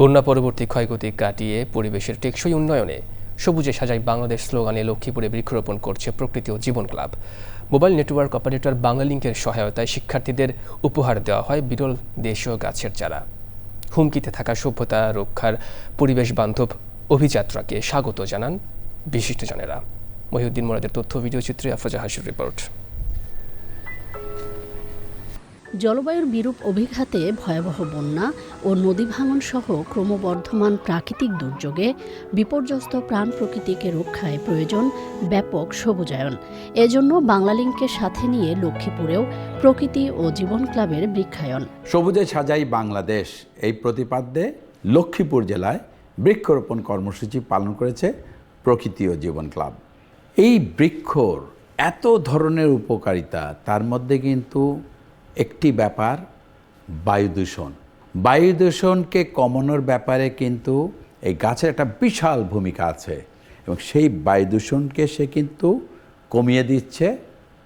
বন্যা পরবর্তী ক্ষয়ক্ষতি কাটিয়ে পরিবেশের টেকসই উন্নয়নে সবুজে সাজাই বাংলাদেশ স্লোগানে লক্ষ্মীপুরে বৃক্ষরোপণ করছে প্রকৃতি ও জীবন ক্লাব। মোবাইল নেটওয়ার্ক অপারেটর বাংলালিংকের সহায়তায় শিক্ষার্থীদের উপহার দেওয়া হয় বিরল দেশীয় গাছের চারা। হুমকিতে থাকা সভ্যতা রক্ষার পরিবেশ বান্ধব অভিযাত্রাকে স্বাগত জানান বিশিষ্টজনেরা। মহিউদ্দিন মোরাদের তথ্য ভিডিও চিত্রে আফরোজা হাসির রিপোর্ট। জলবায়ুর বিরূপ অভিঘাতে ভয়াবহ বন্যা ও নদী ভাঙন সহ ক্রমবর্ধমান প্রাকৃতিক দুর্যোগে বিপর্যস্ত প্রাণ প্রকৃতিকে রক্ষায় প্রয়োজন ব্যাপক সবুজায়ন এজন্য বাংলালিংকের সাথে নিয়ে লক্ষ্মীপুরেও প্রকৃতি ও জীবন ক্লাবের বৃক্ষায়ন। সবুজে সাজাই বাংলাদেশ। এই প্রতিপাদ্যে লক্ষ্মীপুর জেলায় বৃক্ষরোপণ কর্মসূচি পালন করেছে প্রকৃতি ও জীবন ক্লাব। এই বৃক্ষর এত ধরনের উপকারিতা, তার মধ্যে কিন্তু একটি ব্যাপার, বায়ু দূষণ। বায়ু দূষণকে কমানোর ব্যাপারে কিন্তু এই গাছের একটা বিশাল ভূমিকা আছে এবং সেই বায়ু দূষণকে সে কিন্তু কমিয়ে দিচ্ছে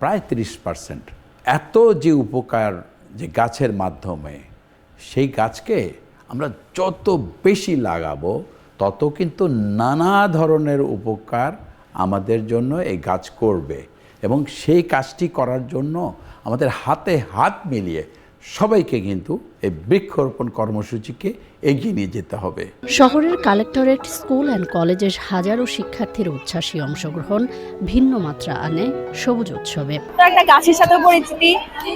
প্রায় তিরিশ পার্সেন্ট। এত যে উপকার যে গাছের মাধ্যমে, সেই গাছকে আমরা যত বেশি লাগাবো, তত কিন্তু নানা ধরনের উপকার আমাদের জন্য এই গাছ করবে এবং সেই কাজটি করার জন্য আমাদের হাতে হাত মিলিয়ে সবাইকে কিন্তু এই বৃক্ষরোপণ কর্মসূচিকে এগিয়ে নিয়ে যেতে হবে। শহরের কালেক্টরেট স্কুল অ্যান্ড কলেজের হাজারো শিক্ষার্থীর উচ্ছ্বাসী অংশগ্রহণ ভিন্ন মাত্রা আনে সবুজ উৎসবে। একটা গাছের সাথে পরিচিতি।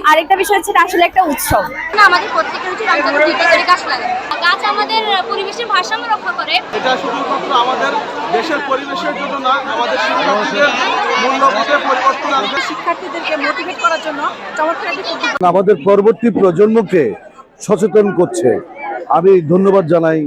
আরেকটা বিষয় হচ্ছে আসলে একটা উৎসব। আমাদের প্রত্যেকের উচিত দুইটা করে গাছ লাগানো। গাছ আমাদের পরিবেশের ভারসাম্য রক্ষা করে। এটা শুধুমাত্র আমাদের দেশের পরিবেশের জন্য না আমাদের শিক্ষার্থীদের মূল্যবোধের পরিবর্তন আনবে শিক্ষার্থীদেরকে মোটিভেট করার জন্য চমৎকার আমাদের পরবর্তী প্রজন্মকে সচেতন করছে। আমি ধন্যবাদ জানাই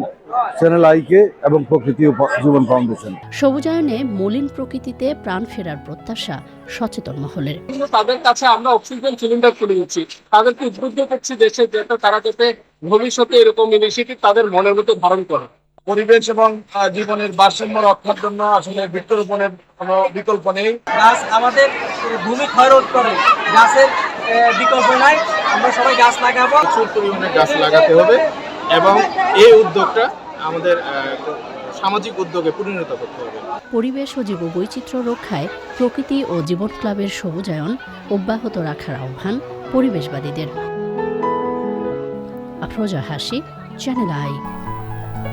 চ্যানেল আইকে এবং প্রকৃতি জীবন ফাউন্ডেশন। সবুজায়নে মলিন প্রকৃতিতে প্রাণ ফেরার প্রত্যাশা সচেতন মহলের। কিন্তু তাদের কাছে আমরা অক্সিজেন সিলিন্ডার তুলে দিচ্ছি। তাদেরকে উদ্বুদ্ধ করছি দেশে যাতে তারা যাতে ভবিষ্যতে এরকম ইনিশিয়েটিভ তাদের মনের মধ্যে ধারণ করে। পরিবেশ এবং জীবনের ভারসাম্য রক্ষার জন্য আসলে বৃক্ষরোপণের কোনো বিকল্প নেই। গাছ আমাদের ভূমি ক্ষয় রোধ করে। গাছের বিকল্প নাই। আমরা সবাই গাছ লাগাবো। প্রচুর পরিমাণে গাছ লাগাতে হবে এবং এই উদ্যোগটা আমাদের সামাজিক উদ্যোগে পরিণত করতে হবে। পরিবেশ ও জীব বৈচিত্র্য রক্ষায় প্রকৃতি ও জীবন ক্লাবের সবুজায়ন অব্যাহত রাখার আহ্বান পরিবেশবাদীদের। আফরোজা হাসি চ্যানেল আই